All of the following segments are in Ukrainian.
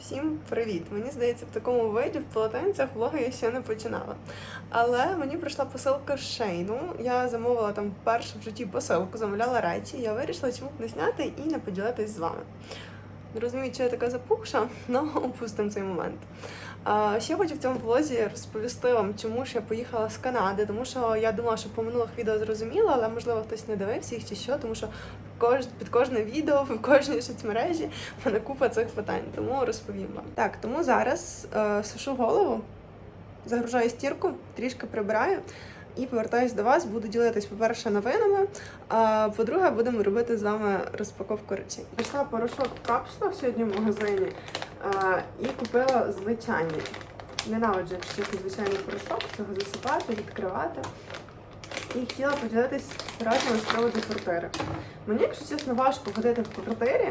Всім привіт! Мені здається, в такому виді в полотенцях влоги я ще не починала. Але мені прийшла посилка з Шейну. Я замовила там вперше в житті посилку, замовляла речі. Я вирішила, чому б не зняти і не поділитись з вами. Не розумію, чи я така запухша, але опустимо цей момент. А, ще хочу в цьому влозі розповісти вам, чому ж я поїхала з Канади, тому що я думала, що по минулих відео зрозуміла, але можливо хтось не дивився їх чи що, тому що кож... під кожне відео в кожній соцмережі в мене купа цих питань, тому розповім вам. Так, тому зараз е, сушу голову, загружаю стірку, трішки прибираю. І повертаюсь до вас, буду ділитись, по-перше, новинами. А по-друге, будемо робити з вами розпаковку речей. Пішла порошок в сьогодні в магазині а, і купила звичайний. Ненавиджу, якщо звичайний порошок, цього засипати, відкривати. І хотіла поділитись радами з приводу квартири. Мені, якщо чесно, важко ходити в квартирі.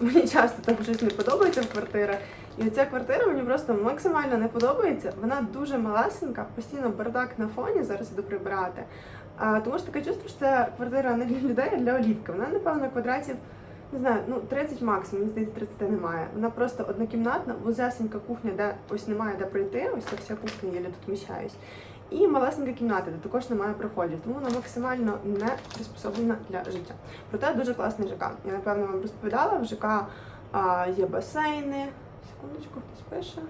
Мені часто там щось не подобається в квартирах. І ця квартира мені просто максимально не подобається. Вона дуже малесенька, постійно бардак на фоні, зараз іду прибирати. А, тому що таке чувство, що це квартира не для людей, а для олівки. Вона, напевно, квадратів, не знаю, ну 30 максимум, мені здається, 30 немає. Вона просто однокімнатна, вузесенька кухня, де ось немає де пройти, ось ця вся кухня, я тут вміщаюсь. І малесенька кімната, де також немає проходів, тому вона максимально не приспособлена для життя. Проте дуже класний ЖК. Я напевно вам розповідала, в ЖК а, є басейни. Секундочку, хтось пише.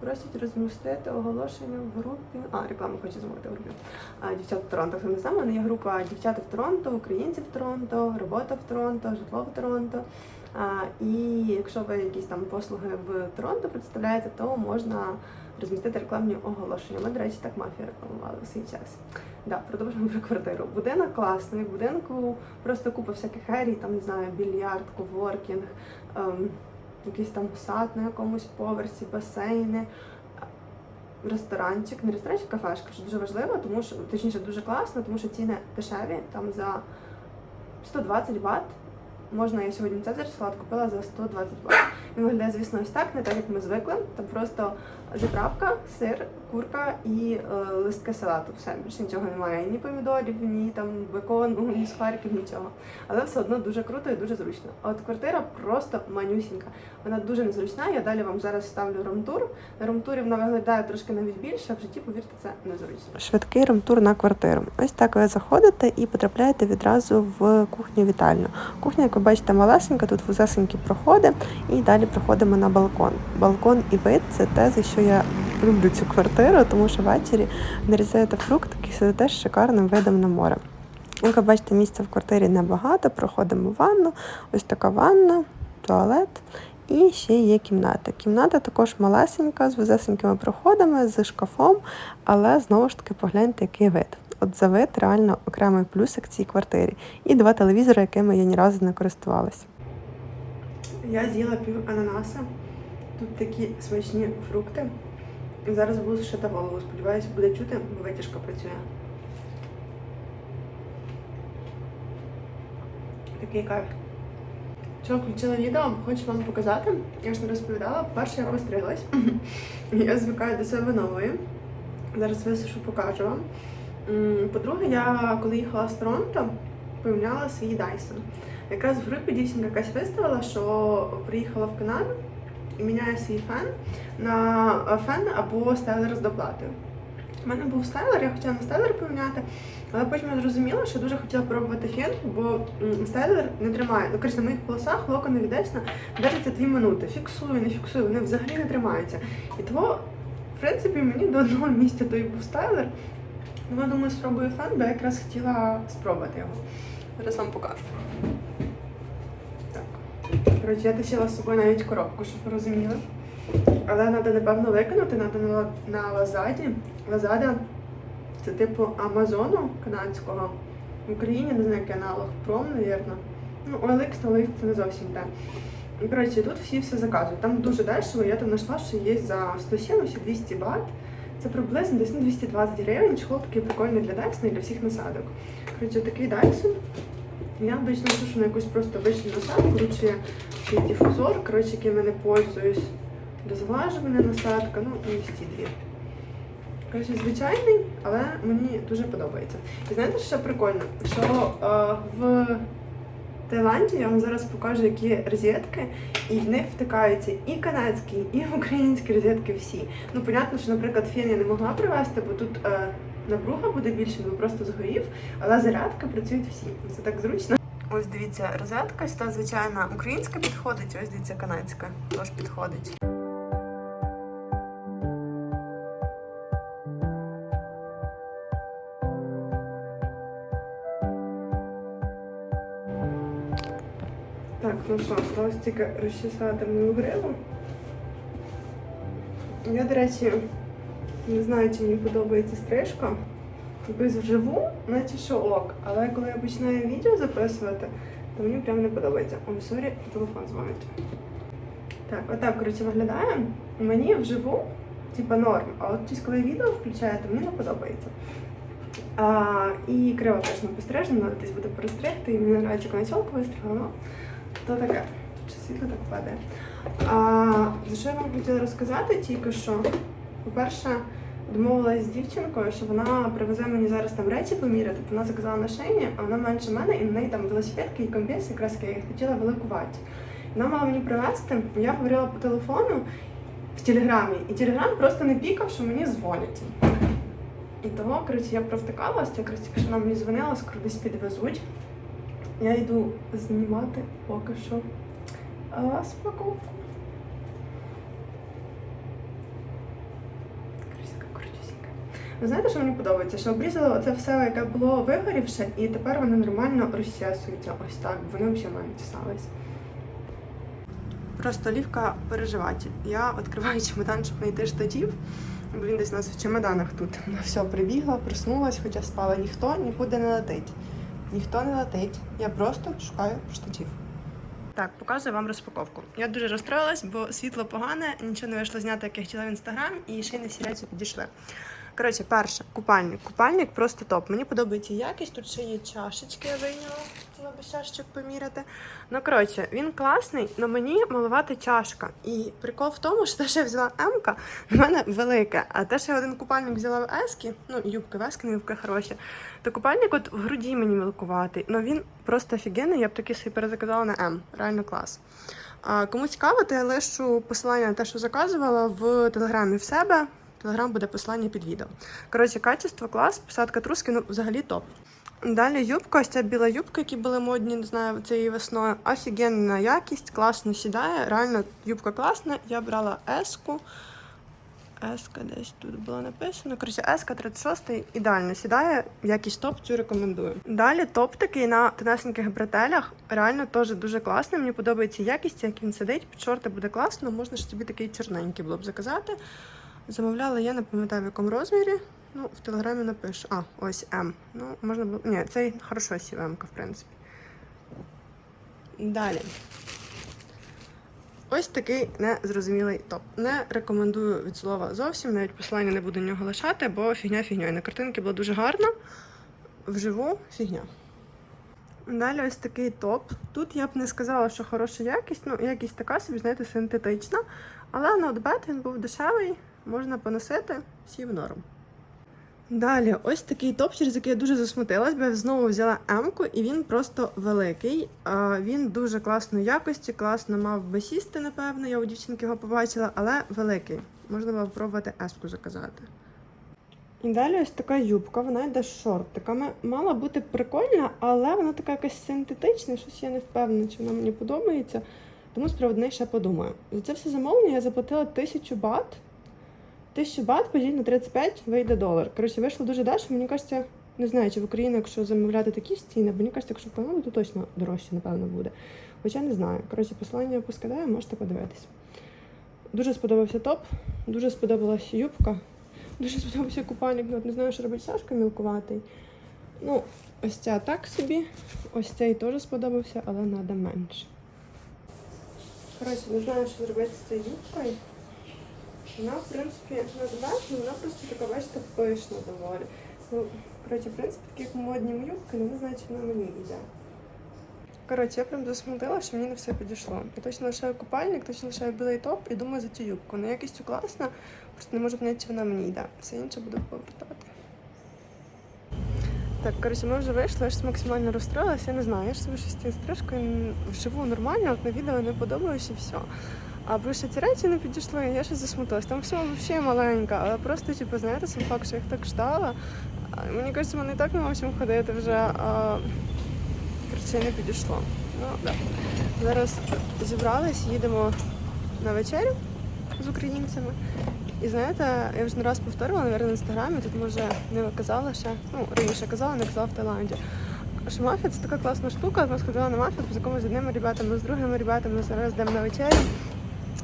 Просять розмістити оголошення в групі. А, рекламу хочу замовити в групі. А, дівчат в Торонто. Хто не знає, у мене є група дівчата в Торонто, українці в Торонто, робота в Торонто, житло в Торонто. І якщо ви якісь там послуги в Торонто представляєте, то можна розмістити рекламні оголошення. Ми, до речі, так мафія рекламували у свій час. Да, продовжуємо про квартиру. Будинок класний, в будинку просто купа всяких ерій, там не знаю, більярд, коворкінг, ем, якийсь там сад на якомусь поверсі, басейни. Ресторанчик, не ресторанчик, кафешка, що дуже важливо, тому що точніше дуже класно, тому що ціни дешеві, там за 120 бат. Можна я сьогодні цезар салат купила за 120 бат. Він виглядає, звісно, ось так, не так, як ми звикли. Там просто заправка, сир, курка і е, листки салату. Все, більше нічого немає. Ні помідорів, ні там бекону, ні сухариків, нічого. Але все одно дуже круто і дуже зручно. А от квартира просто манюсінька. Вона дуже незручна. Я далі вам зараз ставлю ромтур. На ромтурі вона виглядає трошки навіть більше, в житті, повірте, це незручно. Швидкий ромтур на квартиру. Ось так ви заходите і потрапляєте відразу в кухню вітальню. Кухня, як ви бачите, малесенька, тут вузесенькі проходи, і далі проходимо на балкон. Балкон і вид це те, за що я люблю цю квартиру, тому що ввечері нарізаєте фрукт, який сидите з шикарним видом на море. Як ви бачите, місця в квартирі небагато, проходимо ванну, ось така ванна, туалет. І ще є кімната. Кімната також малесенька, з вузесенькими проходами, з шкафом, але знову ж таки погляньте, який вид. От за вид реально окремий плюсик цій квартирі. І два телевізори, якими я ні разу не користувалася. Я з'їла пів ананаса. Тут такі смачні фрукти. Зараз буду сушити голову. Сподіваюся, буде чути, бо витяжка працює. Такий кайф. Що, включила відео, хочу вам показати. Я ж не розповідала. Перше я постриглась. Я звикаю до себе нової. Зараз висушу, покажу вам. По-друге, я коли їхала з Торонто, поміняла свій Dyson. Якраз в групі дівчинка якась виставила, що приїхала в Канаду і міняє свій фен на е, фен або стайлер з доплатою. У мене був стайлер, я хотіла на стайлер поміняти, але потім я зрозуміла, що дуже хотіла пробувати фен, бо стайлер не тримає. Ну, коротше, на моїх волосах локони від Dyson держаться 2 минути. Фіксую, не фіксую, вони взагалі не тримаються. І того, в принципі, мені до одного місця той був стайлер. Ну, я думаю, спробую фен, бо я якраз хотіла спробувати його. Зараз вам покажу. Коротше, я тащила з собою навіть коробку, щоб ви розуміли. Але треба, напевно, викинути, треба на, на Лазаді. Лазада це типу Амазону канадського. В Україні не знаю, який аналог Пром, навірно. Ну, OLX, OLX це не зовсім те. Ну, Коротше, тут всі все заказують. Там дуже дешево, я там знайшла, що є за 170-200 бат. Це приблизно десь на 220 гривень. Чехол такий прикольний для Dyson і для всіх насадок. Коротше, такий Dyson. Я обично сушу на якусь просто обичну насадку, є дифузор, коротше, яким я не пользуюсь. Дозважувальна насадка, ну і ці дві. Коротше, звичайний, але мені дуже подобається. І знаєте, що прикольно? Що е, в Таїланді я вам зараз покажу, які розетки, і в них втикаються і канадські, і українські розетки всі. Ну, понятно, що, наприклад, фен я не могла привезти, бо тут е, напруга буде більше, бо просто згорів, але зарядки працюють всі. Це так зручно. Ось дивіться, розетка, та звичайна українська підходить, ось дивіться, канадська теж підходить. Так, ну що, осталось тільки розчесати мою гриву. Я, до речі, не знаю, чи мені подобається стрижка. Якось вживу, наче що ок. Але коли я починаю відео записувати, то мені прям не подобається. Ой, сорі, телефон дзвонить. Так, отак, коротше, виглядає. Мені вживу, типа норм. А от ось коли відео включаю, то мені не подобається. А, і криво теж не пострижено, десь буде перестригти, і мені не подобається, коли чолку вистригла, то таке. Чи світло так падає. А, за що я вам хотіла розказати, тільки що, по-перше, домовилась з дівчинкою, що вона привезе мені зараз там речі поміряти, вона заказала на шейні, а вона менше мене, і на неї там велосипедки і комбез, якраз я їх хотіла великувати. Вона мала мені привезти, я говорила по телефону в телеграмі, і телеграм просто не пікав, що мені дзвонять. І того, коротше, я провтикалася, якраз тільки що вона мені дзвонила, скоро десь підвезуть. Я йду знімати поки що а, Ви знаєте, що мені подобається? Що обрізали оце все, яке було вигорівше, і тепер вони нормально розчесуються. Ось так. Вони взагалі мене чесались. Просто Лівка переживатель. Я відкриваю чемодан, щоб знайти штатів, бо він десь у нас в чемоданах тут. Вона все прибігла, проснулась, хоча спала. Ніхто нікуди не летить. Ніхто не летить. Я просто шукаю штатів. Так, показую вам розпаковку. Я дуже розстроїлась, бо світло погане, нічого не вийшло зняти, як я хотіла в інстаграм, і ще не всі речі підійшли. Коротше, перше, купальник. Купальник просто топ. Мені подобається якість. Тут ще є чашечки, я вийняла, хотіла би чашечок поміряти. Ну, коротше, він класний, але мені малувати чашка. І прикол в тому, що те, що я взяла М-ка, в мене велике. А те, що я один купальник взяла в Ескі, ну, юбки в Ескі, не юбки хороші, то купальник от в груді мені мілкуватий. Ну він просто офігенний, я б такий собі перезаказала на М. Реально клас. А, кому цікаво, то я лишу посилання на те, що заказувала в телеграмі в себе. Телеграм буде посилання під відео. Коротше, качество, клас, посадка труски, ну взагалі топ. Далі юбка, ось ця біла юбка, які були модні, не знаю, цією весною. Офігенна якість, класно сідає. Реально юбка класна. Я брала еску. Еска десь тут було написано. Коротше, еска 36 ідеально сідає. Якість топ, цю рекомендую. Далі топ такий на тонесеньких бретелях. Реально теж дуже класний. Мені подобається якість, як він сидить. Під шорти буде класно. Можна ж собі такий чорненький було б заказати. Замовляла я, не пам'ятаю в якому розмірі. Ну, в телеграмі напишу. А, ось М. Ну, можна було. Ні, цей хорошо сів М, в принципі. Далі. Ось такий незрозумілий топ. Не рекомендую від слова зовсім, навіть посилання не буду нього лишати, бо фігня фігньою. На картинки було дуже гарно, вживу фігня. Далі ось такий топ. Тут я б не сказала, що хороша якість, ну якість така собі, знаєте, синтетична. Але Outbet він був дешевий, можна поносити, сів норм. Далі, ось такий топ, через який я дуже засмутилась, бо я знову взяла М-ку, і він просто великий. Він дуже класної якості, класно мав би сісти, напевно. Я у дівчинки його побачила, але великий. Можна було спробувати С-ку заказати. І далі ось така юбка, вона йде з шортиками. Мала бути прикольна, але вона така якась синтетична, щось я не впевнена, чи вона мені подобається. Тому неї ще подумаю. За це все замовлення я заплатила 1000 бат. 1000 бат поділити на 35 вийде долар. Коротше, вийшло дуже дешево. Мені кажеться, не знаю, чи в Україні, якщо замовляти такі ж ціни, бо мені кажеться, якщо по то точно дорожче, напевно, буде. Хоча не знаю. Коротше, посилання поскидаю, можете подивитись. Дуже сподобався топ, дуже сподобалась юбка, дуже сподобався купальник, ну не знаю, що робить Сашка мілкуватий. Ну, ось ця так собі, ось цей теж сподобався, але треба менше. Коротше, не знаю, що зробити з цією юбкою. Вона, в принципі, не але вона просто така, бачите, пишна доволі. Ну, коротше, в принципі, такі як модні юбки, але не знаю, чи вона мені йде. Коротше, я прям засмутила, що мені не все підійшло. Я точно лишаю купальник, точно лишаю білий топ і думаю за цю юбку. На якістю класна, просто не можу поняти, чи вона мені йде. Все інше буду повертати. Так, коротше, ми вже вийшли, я ж максимально розстроїлася, я не знаю, я ж собі щось цією стрижкою вживу нормально, от на відео не подобалось і все. А плюс ще ці речі не підійшли, я ще засмутилась. Там все взагалі маленьке, але просто, типу, знаєте, сам факт, що я їх так ждала. Мені кажеться, мене і так нема чим ходити вже. А... Коротше, не підійшло. Ну, да. Зараз зібрались, їдемо на вечерю з українцями. І знаєте, я вже не раз повторювала, навіть в інстаграмі, тут може не казала ще, ну раніше казала, не казала в Таїланді. Що мафія це така класна штука. Ми сходила на мафію, познайомилися з одними ребятами, з другими ребятами, зараз йдемо на вечерю.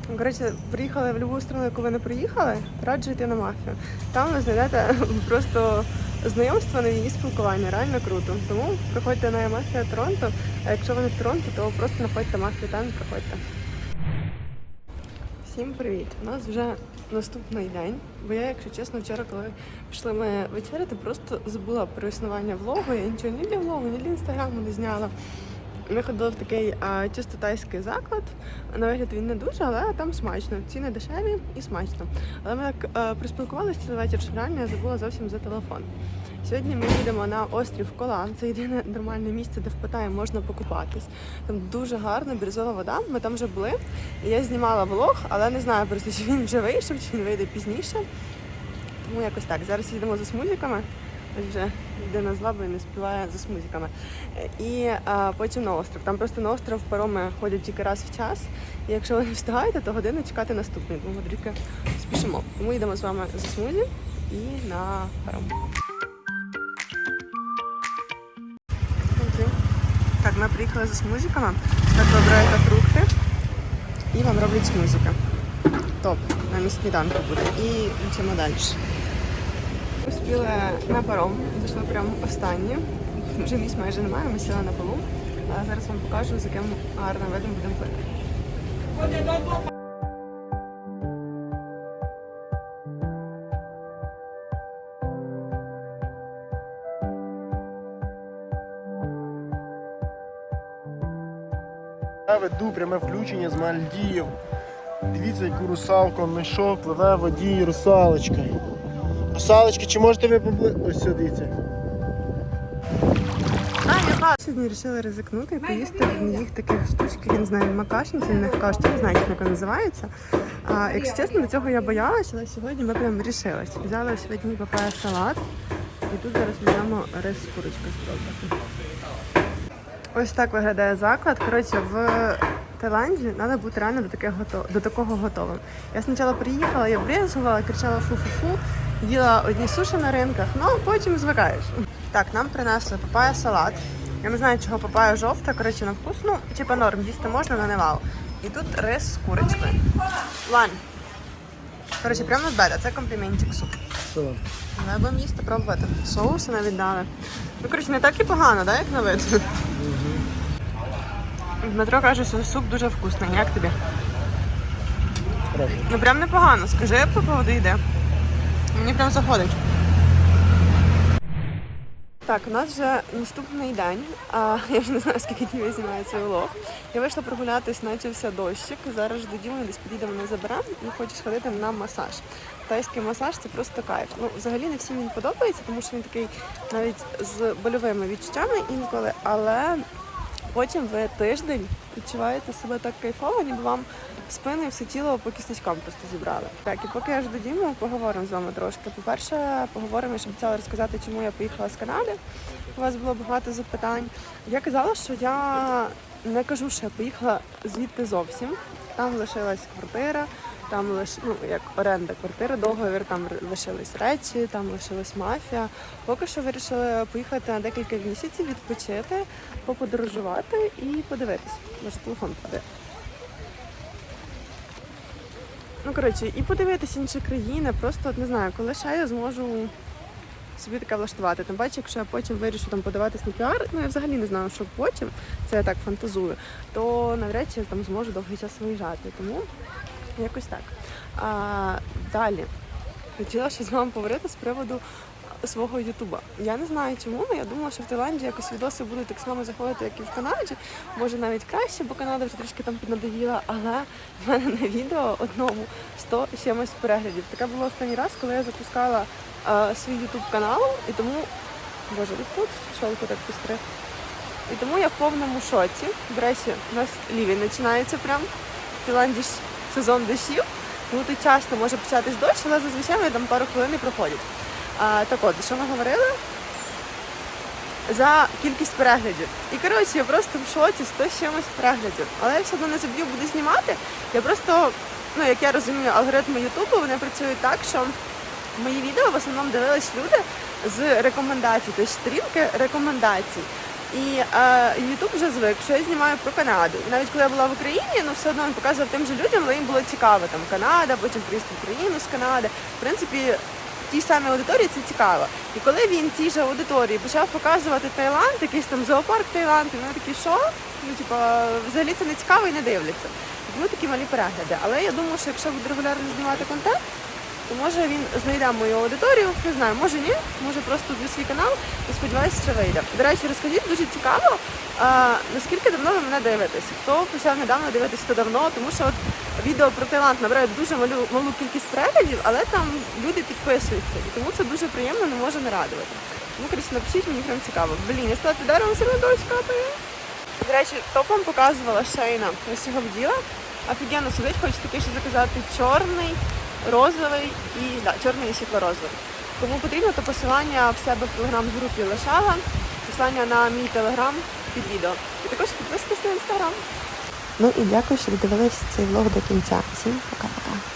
Коротше, приїхали в будь-яку сторону, яку ви не приїхали, раджу йти на мафію. Там ви знайдете просто знайомства нові і спілкування, реально круто. Тому приходьте на мафію Торонто, а якщо ви не в Торонто, то просто знаходьте мафію там і приходьте. Всім привіт! У нас вже наступний день, бо я, якщо чесно, вчора, коли пішли ми вечеряти, просто забула про існування влогу. Я нічого ні для влогу, ні для інстаграму не зняла. Ми ходили в такий а, чисто тайський заклад. На вигляд він не дуже, але там смачно. Ціни дешеві і смачно. Але ми так а, приспілкувалися цілий вечір, що реально я забула зовсім за телефон. Сьогодні ми їдемо на острів Колан. Це єдине нормальне місце, де в Паттайі можна покупатись. Там дуже гарна бірюзова вода. Ми там вже були. І я знімала влог, але не знаю просто, чи він вже вийшов, чи він вийде пізніше. Тому якось так. Зараз їдемо за смузиками. Вже людина з лаби не співає за смузиками. Е, І а, потім на остров. Там просто на остров пароми ходять тільки раз в час. І якщо ви не встигаєте, то годину чекати наступний. Тому трішки спішимо. Тому йдемо з вами за смузі і на паром. Так, ми приїхали за смузиками. Так вибираєте фрукти і вам роблять смузики. Топ, на сніданку буде. І йдемо далі. Успіли на паром, зайшли прямо останні. Вже місць майже немає, ми сіли на полу. А зараз вам покажу, з яким гарним видом будемо плити. Я веду пряме включення з Мальдів. Дивіться, яку русалку знайшов, пливе в воді русалочка. Русалочки, чи можете ви побли... Ось сюди. Сьогодні вирішили ризикнути і поїсти в їх таких штучки, я не знаю, макашниці, них кажуть, не знаю, як вони називаються. А, якщо чесно, до цього я боялася, але сьогодні ми прям рішились. Взяли сьогодні папая салат. І тут зараз візьмемо рис з курочкою спробувати. Ось так виглядає заклад. Коротше, в Таїланді треба бути реально до, таких до такого готовим. Я спочатку приїхала, я брезгувала, кричала фу-фу-фу, їла одні суші на ринках, ну потім звикаєш. Так, нам принесли папая салат. Я не знаю, чого папая жовта, коротше, на вкус, ну, типа норм, їсти можна, але не вау. І тут рис з курочкою. Лань. Коротше, прямо з беда, це компліментик суп. Але будемо їсти пробувати. Соуси навіть дали. Ну, коротше, не так і погано, да, як на вид? Дмитро каже, що суп дуже вкусний. Як тобі? Хорошо. Ну прям непогано. Скажи, як по поводу йде. Мені прям заходить. Так, у нас вже наступний день. А, я вже не знаю, скільки днів я знімаю цей влог. Я вийшла прогулятись, почався дощик. Зараз жду Діму, десь підійдемо не заберемо і хочу сходити на масаж. Тайський масаж це просто кайф. Ну, взагалі не всім він подобається, тому що він такий навіть з больовими відчуттями інколи, але потім ви тиждень відчуваєте себе так кайфово, ніби вам спину і все тіло по кісточкам просто зібрали. Так, і поки я жду Діму, поговоримо з вами трошки. По-перше, поговоримо, що обіцяла розказати, чому я поїхала з Канади. У вас було багато запитань. Я казала, що я не кажу, що я поїхала звідти зовсім. Там лишилась квартира, там лиш, ну, як оренда квартири, договір, там лишились речі, там лишилась мафія. Поки що вирішили поїхати на декілька місяців, відпочити, поподорожувати і подивитись. Може, телефон падає. Ну, коротше, і подивитися інші країни, просто от не знаю, коли ще я зможу собі таке влаштувати. Тим паче, якщо я потім вирішу там подаватись на піар, ну я взагалі не знаю, що потім, це я так фантазую, то навряд чи я там зможу довгий час виїжджати. Тому якось так. А, далі хотіла ще з вами поговорити з приводу свого Ютуба. Я не знаю чому, але я думала, що в Таїланді якось відоси будуть так само заходити, як і в Канаді. Може навіть краще, бо Канада вже трішки там піднадоїла, але в мене на відео одному 100 з чимось переглядів. Таке було останній раз, коли я запускала е, свій Ютуб канал, і тому Боже, тут щолку так підстриг. І тому я в повному шоці. До речі, у нас лівень починається прям. В Фінляндії ж сезон дощів, тут часто може початись дощ, але зазвичай вони там пару хвилин і проходять. А, так от, що ми говорили? За кількість переглядів. І коротше, я просто в шоці 100 з чимось переглядів. Але я все одно не заб'ю, буду знімати. Я просто, ну як я розумію, алгоритми Ютубу вони працюють так, що мої відео в основному дивились люди з рекомендацій, тобто сторінки рекомендацій. І е, Ютуб вже звик, що я знімаю про Канаду. І навіть коли я була в Україні, ну все одно він показував тим же людям, але їм було цікаво там Канада, потім приїзд в Україну з Канади. В принципі, тій самій аудиторії це цікаво. І коли він цій же аудиторії почав показувати Таїланд, якийсь там зоопарк Таїланд, і вони такі, що? Ну, типа, взагалі це не цікаво і не дивляться. Тому такі малі перегляди. Але я думаю, що якщо буду регулярно знімати контент, то може він знайде мою аудиторію, не знаю, може ні, може просто вб'ю свій канал і сподіваюся, що вийде. До речі, розкажіть дуже цікаво, а, наскільки давно ви мене дивитесь? Хто почав недавно дивитись, то давно, тому що от відео про Таїланд набирає дуже малу, малу кількість переглядів, але там люди підписуються. І тому це дуже приємно, не може не радувати. Тому, коротше, напишіть, мені прям цікаво. Блін, я стала під деревом, все одно дощ. До речі, топ вам показувала шейна. Ось його вділа. Офігенно сидить, хочу такий ще заказати чорний, розовий і да, чорний і світло-розовий. Кому потрібно, то посилання в себе в телеграм-групі лишала, посилання на мій телеграм під відео. І також підписуйтесь на інстаграм. Ну і дякую, що додивились цей влог до кінця. Всім пока-пока.